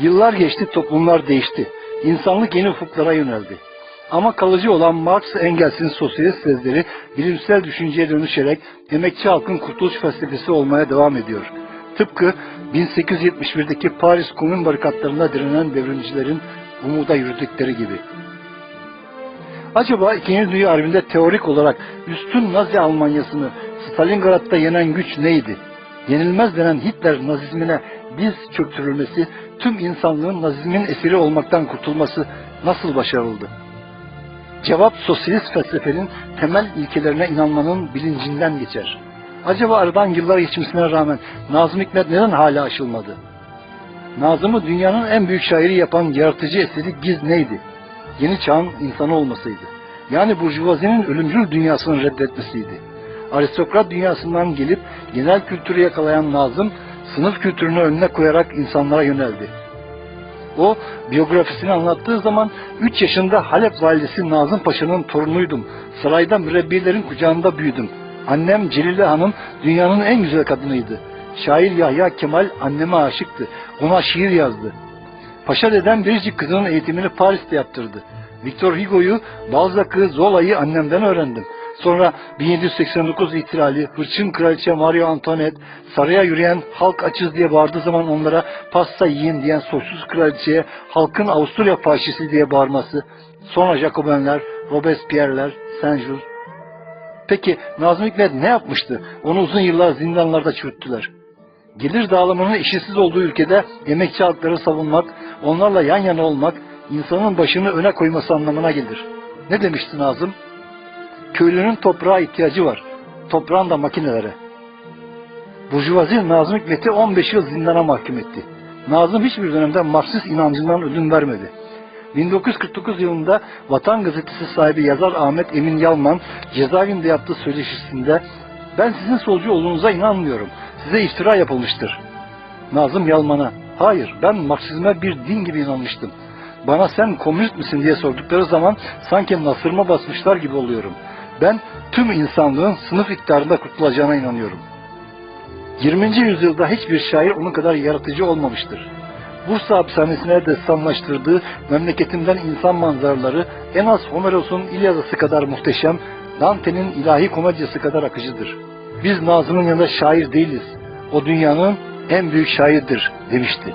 Yıllar geçti, toplumlar değişti. İnsanlık yeni ufuklara yöneldi. Ama kalıcı olan Marx Engels'in sosyalist sözleri bilimsel düşünceye dönüşerek emekçi halkın kurtuluş felsefesi olmaya devam ediyor. Tıpkı 1871'deki Paris Komün barikatlarına direnen devrimcilerin umuda yürüdükleri gibi. Acaba İkinci Dünya Harbi'nde teorik olarak üstün Nazi Almanyasını Stalingrad'da yenen güç neydi? Yenilmez denen Hitler nazizmine diz çöktürülmesi, tüm insanlığın nazizmin esiri olmaktan kurtulması nasıl başarıldı? Cevap sosyalist felsefenin temel ilkelerine inanmanın bilincinden geçer. Acaba aradan yıllar geçmesine rağmen Nazım Hikmet neden hala aşılmadı? Nazım'ı dünyanın en büyük şairi yapan yaratıcı eseri Giz neydi? Yeni çağın insanı olmasıydı. Yani burjuvazinin ölümcül dünyasını reddetmesiydi. Aristokrat dünyasından gelip genel kültürü yakalayan Nazım, sınıf kültürünü önüne koyarak insanlara yöneldi. O biyografisini anlattığı zaman 3 yaşında Halep validesi Nazım Paşa'nın torunuydum. Sarayda mürebbilerin kucağında büyüdüm. Annem Celile Hanım dünyanın en güzel kadınıydı. Şair Yahya Kemal anneme aşıktı. Ona şiir yazdı. Paşa dedem biricik kızının eğitimini Paris'te yaptırdı. Victor Hugo'yu, Balzac'ı, Zola'yı annemden öğrendim. Sonra 1789 ihtilali, hırçın kraliçe Marie Antoinette, saraya yürüyen halk açız diye bağırdığı zaman onlara pasta yiyin diyen soysuz kraliçeye halkın Avusturya faşisi diye bağırması, sonra Jacobenler, Robespierre'ler, Saint-Just. Peki Nazım Hikmet ne yapmıştı? Onu uzun yıllar zindanlarda çürüttüler. Gelir dağılımının eşitsiz olduğu ülkede emekçi halkları savunmak, onlarla yan yana olmak, insanın başını öne koyması anlamına gelir. Ne demişti Nazım? Köylünün toprağa ihtiyacı var. Toprağın da makinelere. Burjuvazi Nazım Hikmet'i 15 yıl zindana mahkum etti. Nazım hiçbir dönemde Marksist inancından ödün vermedi. 1949 yılında Vatan Gazetesi sahibi yazar Ahmet Emin Yalman cezaevinde yaptığı söyleşisinde ben sizin solcu olduğunuza inanmıyorum. Size iftira yapılmıştır. Nazım Yalman'a hayır ben Marksizme bir din gibi inanmıştım. Bana sen komünist misin diye sordukları zaman sanki nasırma basmışlar gibi oluyorum. Ben tüm insanlığın sınıf iktidarında kurtulacağına inanıyorum. 20. yüzyılda hiçbir şair onun kadar yaratıcı olmamıştır. Bursa hapishanesine destanlaştırdığı memleketimden insan manzaraları en az Homeros'un İlyadası kadar muhteşem, Dante'nin ilahi komedyası kadar akıcıdır. Biz Nazım'ın yanında şair değiliz. O dünyanın en büyük şairidir demişti.